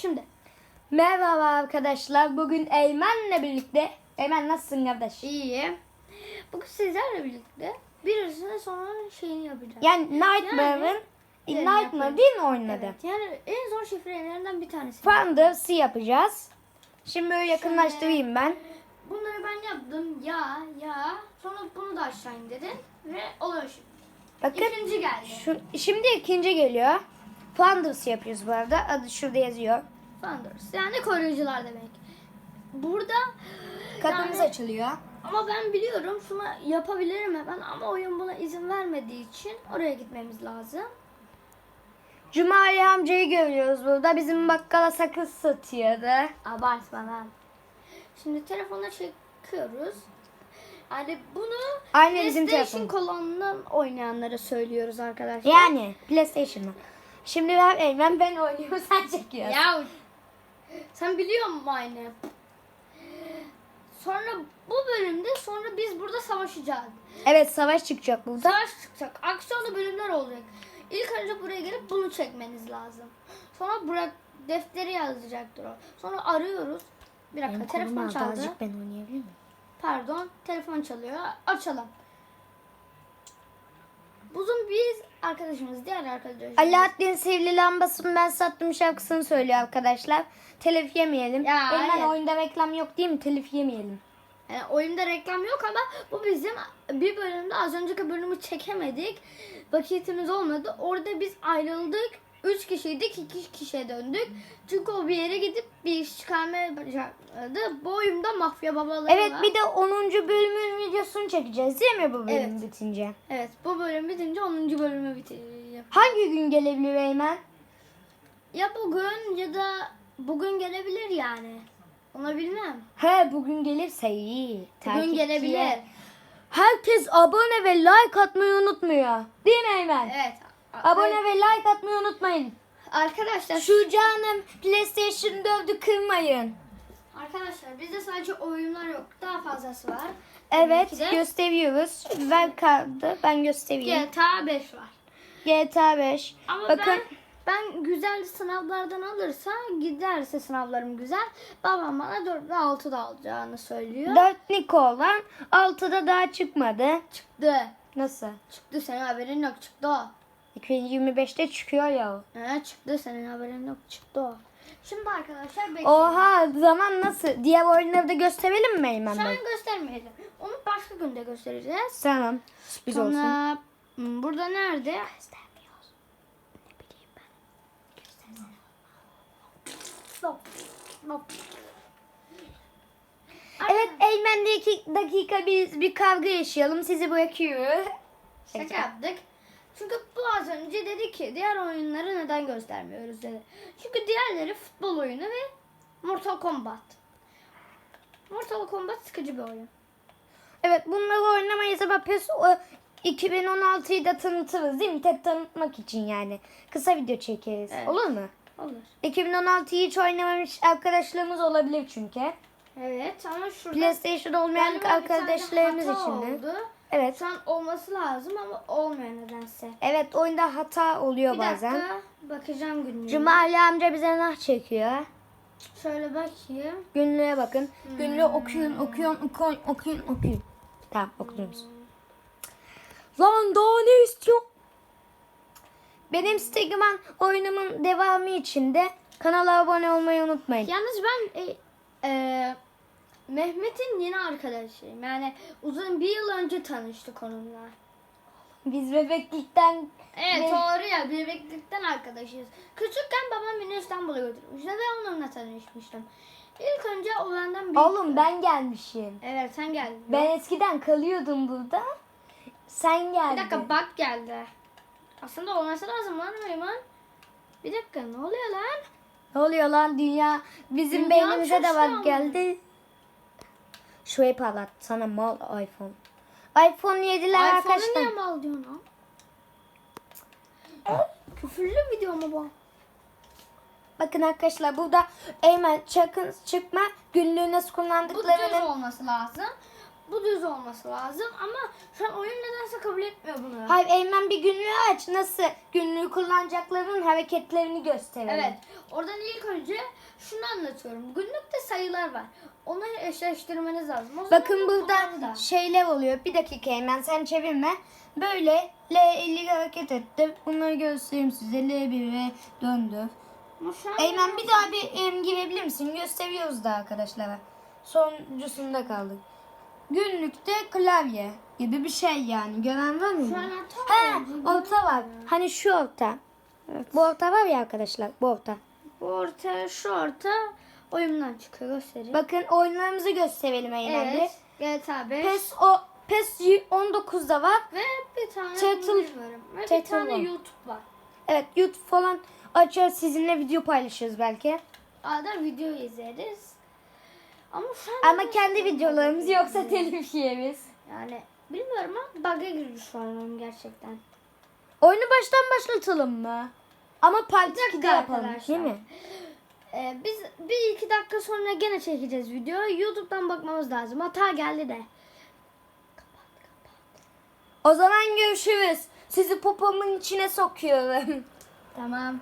Şimdi Merhaba arkadaşlar. Bugün Eymen'le birlikte. Eymen nasılsın kardeş? iyi. Bugün sizlerle birlikte birisine sonra şeyini yapacağız. Yani Nightmare'ın Yani- Nightmare değil mi oyunun adı? Evet, yani en zor şifrelerinden bir tanesi. Founders'ı yapacağız. Şimdi böyle yakınlaştırayım ben. Bunları ben yaptım. Ya ya. Sonra bunu da aşağı indirdin. Ve oluyor şimdi. Bakın İkinci geldi. şu, şimdi ikinci geliyor. Founders yapıyoruz bu arada. Adı şurada yazıyor. Founders. Yani koruyucular demek. Burada Kapımız yani- açılıyor. ama ben biliyorum şunu yapabilirim hemen ama oyun buna izin vermediği için oraya gitmemiz lazım. Cumali amcayı görüyoruz burada. Bizim bakkala sakız satıyordu. Abartma lan. Şimdi telefona çekiyoruz. Yani bunu Aynı bizim PlayStation telefon. kolonundan oynayanlara söylüyoruz arkadaşlar. Yani PlayStation'ı. Şimdi ben Eymen ben oynuyorum sen çekiyorsun. Ya sen biliyor musun aynı? Sonra bu bölümde sonra biz burada savaşacağız. Evet savaş çıkacak burada. Savaş çıkacak. Aksiyonlu bölümler olacak. İlk önce buraya gelip bunu çekmeniz lazım. Sonra bırak defteri yazacaktır o. Sonra arıyoruz. Bir dakika telefon çaldı. ben oynayabilir miyim? Pardon, telefon çalıyor. Açalım. Buzun biz arkadaşımız, diğer arkadaşımız. Alaaddin Sivri Lambasını ben sattım şarkısını söylüyor arkadaşlar. Telif yemeyelim. Ya, hayır. oyunda reklam yok değil mi? Telif yemeyelim. Yani oyunda reklam yok ama bu bizim bir bölümde az önceki bölümü çekemedik. Vakitimiz olmadı. Orada biz ayrıldık. Üç kişiydik, iki kişiye döndük. Çünkü o bir yere gidip bir iş çıkarmaya başladı. Bu oyunda mafya babaları Evet var. bir de 10. bölümün videosunu çekeceğiz değil mi bu bölüm Evet. bitince? Evet, bu bölüm bitince 10. bölümü bitireceğim. Hangi gün gelebilir Eymen? Ya bugün ya da bugün gelebilir yani. Onu bilmem. He bugün gelirse iyi. Bugün Takipçiye. gelebilir. Herkes abone ve like atmayı unutmuyor. Değil mi Eymen? Evet. Abone ve like atmayı unutmayın. Arkadaşlar Şu canım PlayStation 4'ü kırmayın. Arkadaşlar bizde sadece oyunlar yok. Daha fazlası var. Evet de gösteriyoruz. Ver kartı ben göstereyim. GTA 5 var. GTA 5. Ama Bakın ben ben güzel sınavlardan alırsa giderse sınavlarım güzel. Babam bana 4 ve 6 da alacağını söylüyor. 4 Niko olan 6'da daha çıkmadı. Çıktı. Nasıl? Çıktı senin haberin yok çıktı o. 2025'te çıkıyor ya. He, çıktı senin haberin yok çıktı o. Şimdi arkadaşlar bekleyin. Oha zaman nasıl? Diğer oyunları da gösterelim mi Eymen Şu an Bey? göstermeyelim. Onu başka günde göstereceğiz. Tamam. Sürpriz olsun. Sonra hmm, burada nerede? Göstermiyoruz. Ne bileyim ben. Evet Eymen'de iki dakika biz bir kavga yaşayalım. Sizi bırakıyoruz. Şaka yaptık. Çünkü bu az önce dedi ki diğer oyunları neden göstermiyoruz dedi. Çünkü diğerleri futbol oyunu ve Mortal Kombat. Mortal Kombat sıkıcı bir oyun. Evet bunları oynamayız ama PES o 2016'yı da tanıtırız değil mi? Tek tanıtmak için yani. Kısa video çekeriz. Evet. Olur mu? Olur. 2016'yı hiç oynamamış arkadaşlarımız olabilir çünkü. Evet ama şurada PlayStation olmayan arkadaşlarımız için de. oldu. Evet. Şu an olması lazım ama olmuyor nedense. Evet oyunda hata oluyor Bir bazen. dakika bakacağım günlüğe. Cumali amca bize nah çekiyor. Şöyle bakayım. Günlüğe bakın. Günlüğü okuyun, okuyun, okuyun, okuyun, okuyun. Tamam okudunuz. Lan daha ne istiyor? Benim Stegman oyunumun devamı için de kanala abone olmayı unutmayın. Yalnız ben e, e, Mehmet'in yeni arkadaşıyım. Yani uzun bir yıl önce tanıştık onunla. Biz bebeklikten Evet Ne? doğru ya bebeklikten arkadaşıyız. Küçükken babam beni İstanbul'a götürmüştü ve onunla tanışmıştım. İlk önce o benden büyük. Oğlum ben gelmişim. Evet sen geldin. Ben eskiden kalıyordum burada. Sen geldin. Bir dakika bak geldi. Aslında olması lazım lan Meyman. Bir dakika ne oluyor lan? Ne oluyor lan dünya? Bizim Dünya beynimize de şaşıyor bak geldi. Şurayı parlat. Sana mal iPhone. iPhone 7'ler iPhone'u arkadaşlar. niye mal diyorsun lan? Küfürlü video mu bu? Bakın arkadaşlar burada Eymen çakın çıkma günlüğü nasıl Bu düz olması lazım. Bu düz olması lazım ama şu an oyun nedense kabul etmiyor bunu. Hayır Eymen bir günlüğü aç. Nasıl günlüğü kullanacaklarının hareketlerini gösterelim. Evet. Oradan ilk önce şunu anlatıyorum. Günlükte sayılar var. Onları eşleştirmeniz lazım. O Bakın da burada da. şeyler oluyor. Bir dakika Eymen sen çevirme. Böyle L50 hareket etti. Bunları göstereyim size. L1'e döndü. Eymen bir daha bir em, girebilir misin? Gösteriyoruz da arkadaşlara. Sonuncusunda kaldık. Günlükte klavye gibi bir şey yani. Gören var mı? Şu an hata He, orta var. Hani şu orta. Bu orta var ya arkadaşlar. Bu orta. bu orta, şu orta oyundan çıkıyor. Göstereyim. Bakın oyunlarımızı gösterelim bir. Evet. GTA 5. PES, o, PES 19'da var. Ve bir tane Turtle- bilmiyorum. Ve bir tane One. YouTube var. Evet YouTube falan açar sizinle video paylaşırız belki. Arada video izleriz. Ama an Ama kendi videolarımız yoksa telif yeriz. yani bilmiyorum ama bug'a girdi şu an oyun gerçekten. Oyunu baştan başlatalım mı? Ama part dakika 2'de yapalım arkadaşlar. değil mi? Ee, biz bir iki dakika sonra gene çekeceğiz video. YouTube'dan bakmamız lazım. Hata geldi de. O zaman görüşürüz. Sizi popomun içine sokuyorum. Tamam.